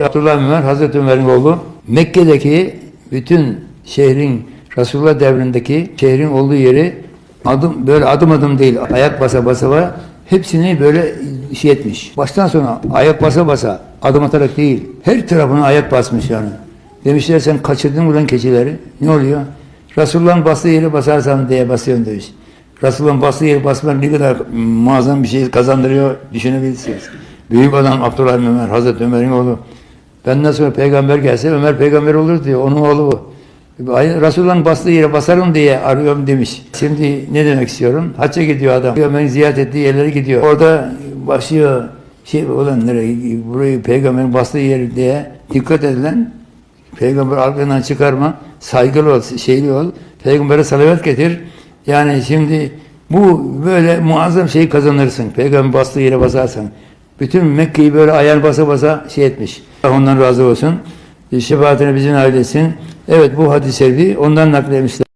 Abdullah Ömer, Hazreti Ömer'in oğlu Mekke'deki bütün şehrin Resulullah devrindeki şehrin olduğu yeri adım böyle adım adım değil ayak basa basa. Hepsini böyle şey etmiş. Baştan sona ayak basa basa adım atarak değil. Her tarafına ayak basmış yani. Demişler sen kaçırdın lan keçileri? Ne oluyor? Resulullah'ın bastığı yeri basarsan diye basıyorsun demiş. Resulullah'ın bastığı yeri basmak ne kadar muazzam bir şey kazandırıyor düşünebilirsiniz. Büyük adam Abdullah Ömer, Hazreti Ömer'in oğlu. Benden sonra peygamber gelse Ömer peygamber olur diyor. Onun oğlu bu. Resulullah'ın bastığı yere basarım diye arıyorum demiş. Şimdi ne demek istiyorum? Hacca gidiyor adam. Peygamberin ziyaret ettiği yerlere gidiyor. Orada başlıyor şey olan nereye burayı peygamberin bastığı yer diye dikkat edilen peygamber aklından çıkarma saygılı ol şeyli ol peygambere salavat getir yani şimdi bu böyle muazzam şey kazanırsın peygamber bastığı yere basarsan bütün Mekke'yi böyle ayar basa basa şey etmiş. Ondan razı olsun. Şefaatine bizim ailesin evet bu hadis-i ondan nakletmişler